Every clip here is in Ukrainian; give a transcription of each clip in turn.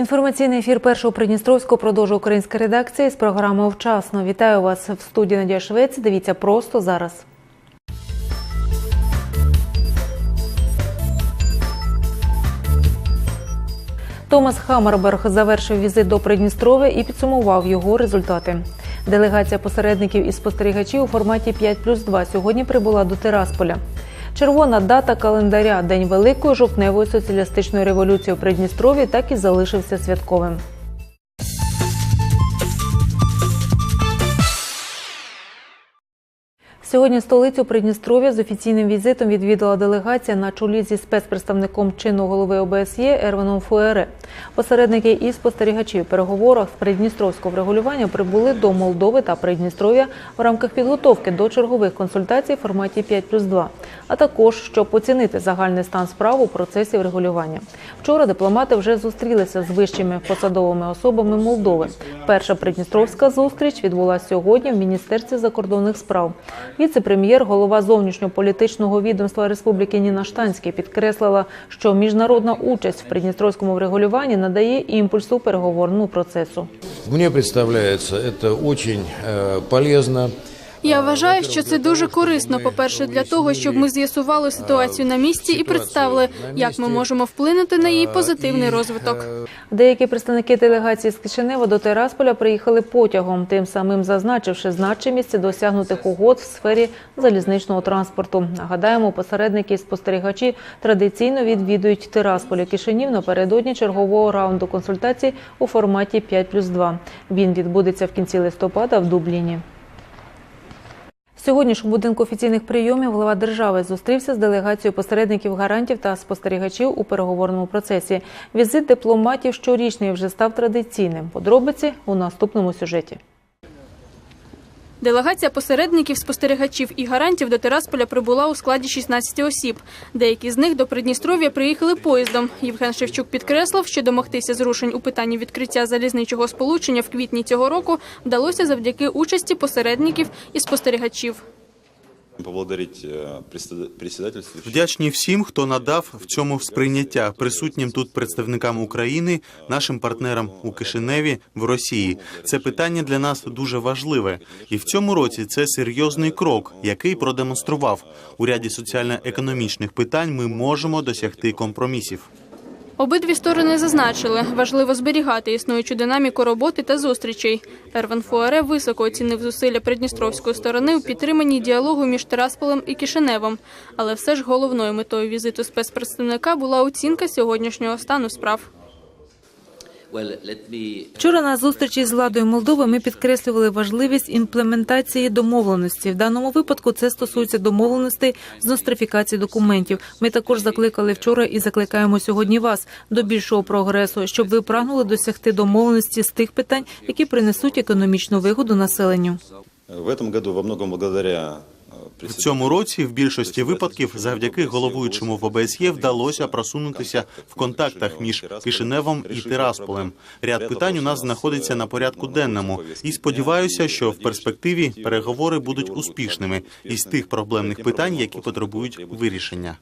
Інформаційний ефір першого Придністровського продовжує українська редакція з програмою Вчасно. Вітаю вас в студії Надія Швець. Дивіться просто зараз. Томас Хаммерберг завершив візит до Придністров'я і підсумував його результати. Делегація посередників і спостерігачів у форматі 5 плюс 2 сьогодні прибула до Тирасполя. Червона дата календаря День Великої жовтневої соціалістичної революції у Придністрові так і залишився святковим. Сьогодні столицю Придністров'я з офіційним візитом відвідала делегація на чолі зі спецпредставником чинного голови ОБСЄ Ерваном Фуере. Посередники і спостерігачі в переговорах з придністровського врегулювання прибули до Молдови та Придністров'я в рамках підготовки до чергових консультацій в форматі 5 плюс 2, а також щоб оцінити загальний стан справ у процесі врегулювання. Вчора дипломати вже зустрілися з вищими посадовими особами Молдови. Перша придністровська зустріч відбулася сьогодні в Міністерстві закордонних справ. Віце-прем'єр, голова зовнішньополітичного відомства Республіки Ніна Штанський підкреслила, що міжнародна участь в придністровському врегулюванні надає імпульсу переговорному процесу. Мені представляється, це очень э, полезно. Я вважаю, що це дуже корисно. По перше, для того, щоб ми з'ясували ситуацію на місці і представили, як ми можемо вплинути на її позитивний розвиток. Деякі представники делегації з Кишинева до Терасполя приїхали потягом, тим самим зазначивши значимість досягнутих угод в сфері залізничного транспорту. Нагадаємо, посередники і спостерігачі традиційно відвідують Тирасполь і Кишинів напередодні чергового раунду консультацій у форматі 5 плюс 2. Він відбудеться в кінці листопада в Дубліні. Сьогодні ж у будинку офіційних прийомів глава держави зустрівся з делегацією посередників гарантів та спостерігачів у переговорному процесі. Візит дипломатів щорічний вже став традиційним. Подробиці у наступному сюжеті. Делегація посередників, спостерігачів і гарантів до Терасполя прибула у складі 16 осіб. Деякі з них до Придністров'я приїхали поїздом. Євген Шевчук підкреслив, що домогтися зрушень у питанні відкриття залізничого сполучення в квітні цього року вдалося завдяки участі посередників і спостерігачів. Поблагодарить э. Вдячні всім, хто надав в цьому сприйняття присутнім тут представникам України, нашим партнерам у Кишиневі в Росії. Це питання для нас дуже важливе, і в цьому році це серйозний крок, який продемонстрував у ряді соціально-економічних питань. Ми можемо досягти компромісів. Обидві сторони зазначили, важливо зберігати існуючу динаміку роботи та зустрічей. Ерван Фуаре високо оцінив зусилля придністровської сторони у підтриманні діалогу між Терасполем і Кишиневом. Але все ж головною метою візиту спецпредставника була оцінка сьогоднішнього стану справ. Вчора на зустрічі з владою Молдови ми підкреслювали важливість імплементації домовленості. В даному випадку це стосується домовленостей з нострифікації документів. Ми також закликали вчора і закликаємо сьогодні вас до більшого прогресу, щоб ви прагнули досягти домовленості з тих питань, які принесуть економічну вигоду населенню. В этом году во многом благодаря В цьому році в більшості випадків завдяки головуючому в ОБСЄ вдалося просунутися в контактах між Кишиневом і Тирасполем. Ряд питань у нас знаходиться на порядку денному, і сподіваюся, що в перспективі переговори будуть успішними із тих проблемних питань, які потребують вирішення.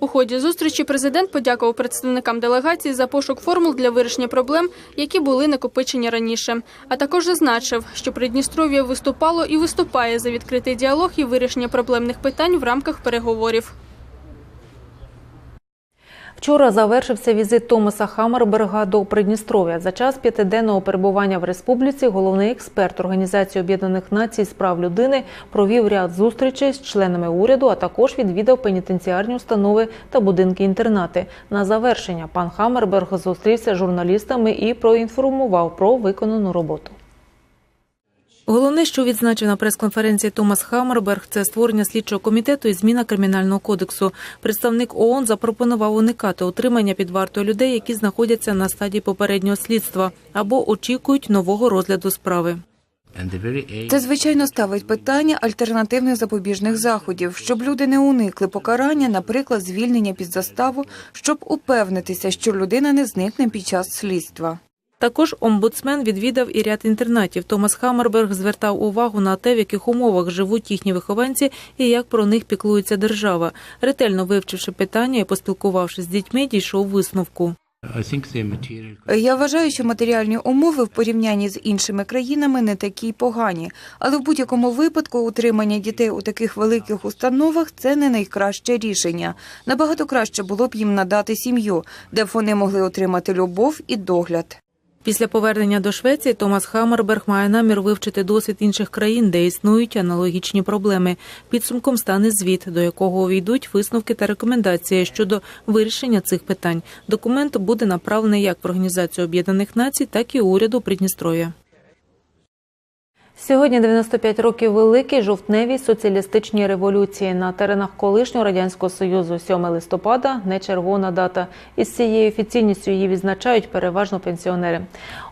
У ході зустрічі президент подякував представникам делегації за пошук формул для вирішення проблем, які були накопичені раніше. А також зазначив, що Придністров'я виступало і виступає за відкритий діалог і вирішення проблемних питань в рамках переговорів. Вчора завершився візит Томаса Хаммерберга до Придністров'я. За час п'ятиденного перебування в республіці головний експерт Організації Об'єднаних Націй з прав людини провів ряд зустрічей з членами уряду, а також відвідав пенітенціарні установи та будинки-інтернати. На завершення пан Хаммерберг зустрівся з журналістами і проінформував про виконану роботу. Головне, що відзначив на прес-конференції Томас Хаммерберг, це створення слідчого комітету і зміна кримінального кодексу. Представник ООН запропонував уникати утримання під вартою людей, які знаходяться на стадії попереднього слідства або очікують нового розгляду справи. Це звичайно ставить питання альтернативних запобіжних заходів, щоб люди не уникли покарання, наприклад, звільнення під заставу, щоб упевнитися, що людина не зникне під час слідства. Також омбудсмен відвідав і ряд інтернатів. Томас Хаммерберг звертав увагу на те, в яких умовах живуть їхні вихованці і як про них піклується держава. Ретельно вивчивши питання і поспілкувавшись з дітьми, дійшов висновку. Я вважаю, що матеріальні умови в порівнянні з іншими країнами не такі погані, але в будь-якому випадку утримання дітей у таких великих установах це не найкраще рішення. Набагато краще було б їм надати сім'ю, де б вони могли отримати любов і догляд. Після повернення до Швеції Томас Хаммерберг має намір вивчити досвід інших країн, де існують аналогічні проблеми. Підсумком стане звіт, до якого увійдуть висновки та рекомендації щодо вирішення цих питань. Документ буде направлений як в Організацію Об'єднаних Націй, так і уряду Придністров'я. Сьогодні 95 років великій жовтневій соціалістичній революції на теренах колишнього радянського союзу. 7 листопада не червона дата. Із цією офіційністю її відзначають переважно пенсіонери.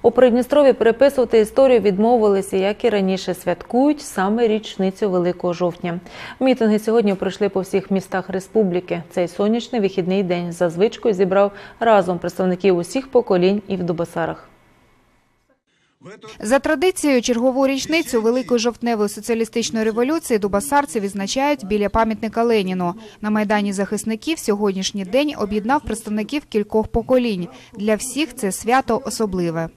У Придністрові переписувати історію відмовилися, як і раніше святкують саме річницю Великого жовтня. Мітинги сьогодні пройшли по всіх містах республіки. Цей сонячний вихідний день за звичкою зібрав разом представників усіх поколінь і в Дубасарах. За традицією, чергову річницю Великої жовтневої соціалістичної революції дубасарці відзначають біля пам'ятника Леніну. На майдані захисників сьогоднішній день об'єднав представників кількох поколінь. Для всіх це свято особливе.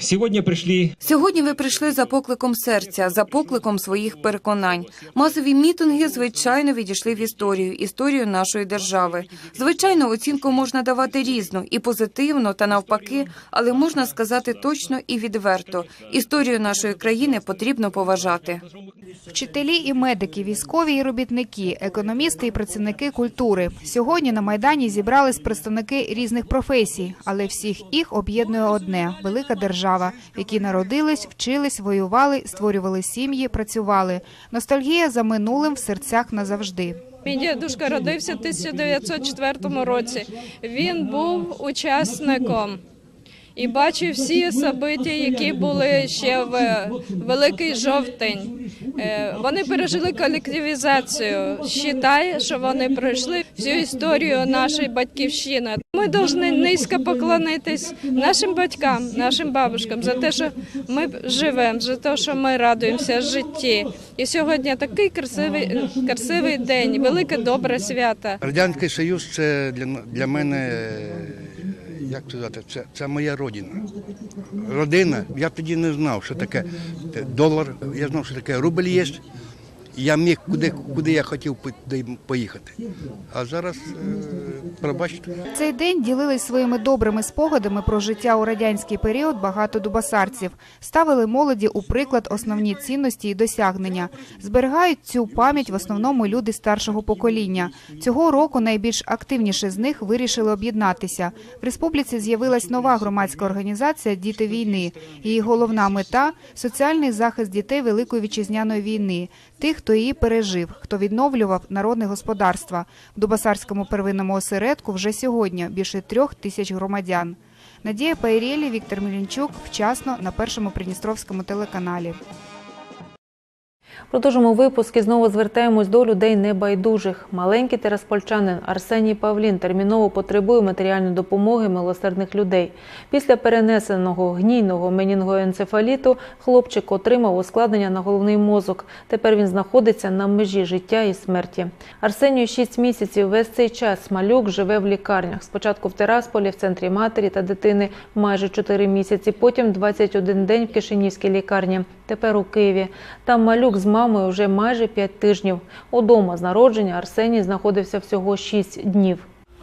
Сегодня пришли Сьогодні ви прийшли за покликом серця, за покликом своїх переконань. Масові мітинги, звичайно, відійшли в історію, історію нашої держави. Звичайно, оцінку можна давати різну і позитивно, та навпаки, але можна сказати точно і відверто. Історію нашої країни потрібно поважати. Вчителі і медики, військові і робітники, економісти і працівники культури. Сьогодні на майдані зібрались представники різних професій, але всіх їх об'єднує одне велика держава, в які народились, вчились, воювали, створювали сім'ї, працювали. Ностальгія за минулим в серцях назавжди. Мій дідусь родився в 1904 році. Він був учасником і бачив всі собиття, які були ще в Великий жовтень. Е, Вони пережили колективізацію. Считає, що вони пройшли всю історію нашої батьківщини. Ми повинні низько поклонитись нашим батькам, нашим бабушкам за те, що ми живемо, за те, що ми радуємося житті. І сьогодні такий красивий, красивий день, велике добре свято. Радянський Союз це для, мене, е, як сказати, це, це моя родина. Родина. Я тоді не знав, що таке долар, я знав, що таке рубль є. Я міг куди, куди я хотів поїхати. А зараз, е, пробачте. Цей день ділились своїми добрими спогадами про життя у радянський період багато дубасарців. Ставили молоді у приклад основні цінності і досягнення. Зберігають цю пам'ять в основному люди старшого покоління. Цього року найбільш активніше з них вирішили об'єднатися. В республіці з'явилась нова громадська організація Діти війни. Її головна мета соціальний захист дітей Великої вітчизняної війни, тих, хто її пережив, хто відновлював народне господарство. В Дубасарському первинному осередку вже сьогодні більше трьох тисяч громадян. Надія Пайрєлі, Віктор Мілінчук. Вчасно на першому Придністровському телеканалі. Продовжимо випуск і знову звертаємось до людей небайдужих. Маленький тераспольчанин Арсеній Павлін терміново потребує матеріальної допомоги милосердних людей. Після перенесеного гнійного менінгоенцефаліту хлопчик отримав ускладнення на головний мозок. Тепер він знаходиться на межі життя і смерті. Арсенію 6 місяців. Весь цей час малюк живе в лікарнях. Спочатку в Терасполі, в центрі матері та дитини майже 4 місяці. Потім 21 день в Кишинівській лікарні. Тепер у Києві. Там малюк з мамою вже майже 5 тижнів. Удома з народження Арсеній знаходився всього 6 днів.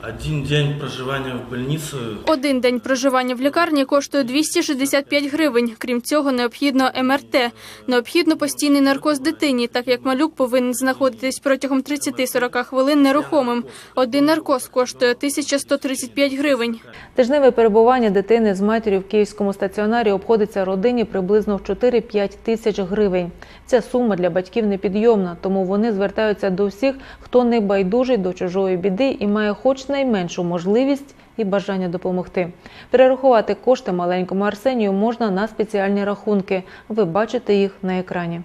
Один день проживання в больниці Один день проживання в лікарні коштує 265 гривень. Крім цього, необхідно МРТ. Необхідно постійний наркоз дитині, так як малюк повинен знаходитись протягом 30-40 хвилин нерухомим. Один наркоз коштує 1135 гривень. Тижневе перебування дитини з матір'ю в київському стаціонарі обходиться родині приблизно в 4-5 тисяч гривень. Ця сума для батьків непідйомна, тому вони звертаються до всіх, хто не байдужий до чужої біди і має хоч найменшу можливість і бажання допомогти. Перерахувати кошти маленькому Арсенію можна на спеціальні рахунки. Ви бачите їх на екрані.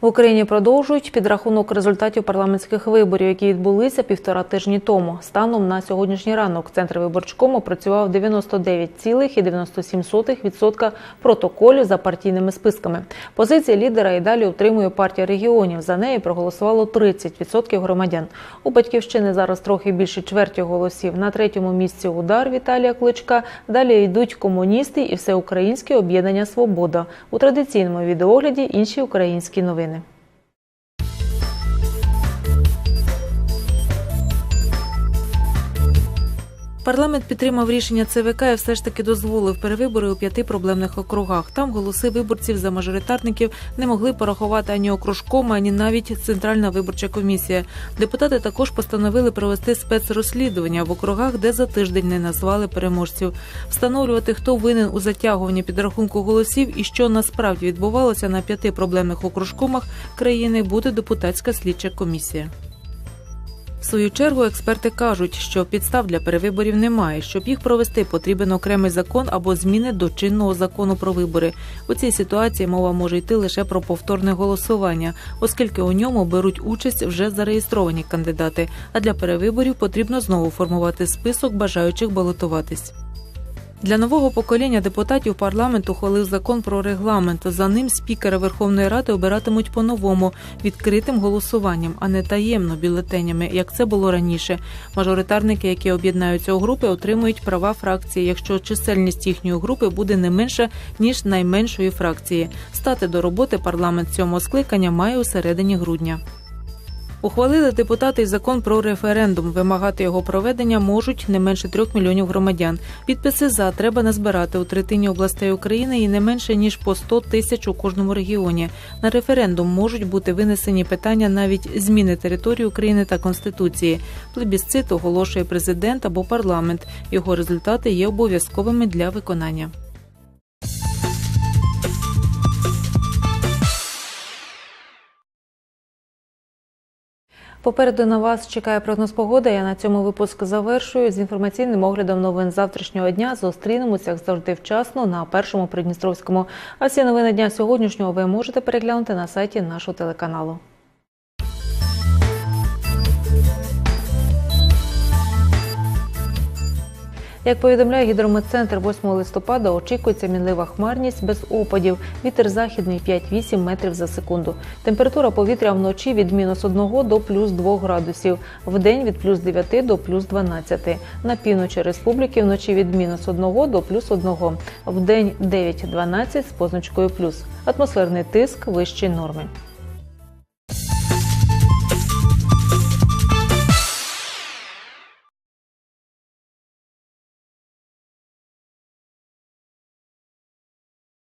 В Україні продовжують підрахунок результатів парламентських виборів, які відбулися півтора тижні тому. Станом на сьогоднішній ранок центр виборчкому працював 99,97% протоколів за партійними списками. Позиція лідера і далі утримує партія регіонів. За неї проголосувало 30% громадян. У батьківщини зараз трохи більше чверті голосів. На третьому місці удар Віталія Кличка. Далі йдуть комуністи і всеукраїнське об'єднання Свобода. У традиційному відеогляді інші українські новини. Парламент підтримав рішення ЦВК і все ж таки дозволив перевибори у п'яти проблемних округах. Там голоси виборців за мажоритарників не могли порахувати ані окружком, ані навіть центральна виборча комісія. Депутати також постановили провести спецрозслідування в округах, де за тиждень не назвали переможців, встановлювати, хто винен у затягуванні підрахунку голосів і що насправді відбувалося на п'яти проблемних окружкомах країни, буде депутатська слідча комісія. Свою чергу експерти кажуть, що підстав для перевиборів немає. Щоб їх провести, потрібен окремий закон або зміни до чинного закону про вибори. У цій ситуації мова може йти лише про повторне голосування, оскільки у ньому беруть участь вже зареєстровані кандидати. А для перевиборів потрібно знову формувати список бажаючих балотуватись. Для нового покоління депутатів парламент ухвалив закон про регламент. За ним спікера Верховної Ради обиратимуть по-новому відкритим голосуванням, а не таємно бюлетенями, як це було раніше. Мажоритарники, які об'єднаються у групи, отримують права фракції, якщо чисельність їхньої групи буде не менша ніж найменшої фракції. Стати до роботи парламент цього скликання має у середині грудня. Ухвалили депутати закон про референдум. Вимагати його проведення можуть не менше трьох мільйонів громадян. Підписи за треба назбирати у третині областей України і не менше ніж по 100 тисяч у кожному регіоні. На референдум можуть бути винесені питання навіть зміни території України та конституції. Плебісцит оголошує президент або парламент. Його результати є обов'язковими для виконання. Попереду на вас чекає прогноз погоди. Я на цьому випуск завершую з інформаційним оглядом новин завтрашнього дня. Зустрінемося як завжди вчасно на першому Придністровському. А всі новини дня сьогоднішнього ви можете переглянути на сайті нашого телеканалу. Як повідомляє гідрометцентр, 8 листопада очікується мінлива хмарність без опадів. Вітер західний 5-8 метрів за секунду. Температура повітря вночі від мінус 1 до плюс 2 градусів. Вдень від плюс 9 до плюс 12. На півночі республіки вночі від мінус 1 до плюс 1. Вдень 9-12 з позначкою плюс. Атмосферний тиск вищий норми.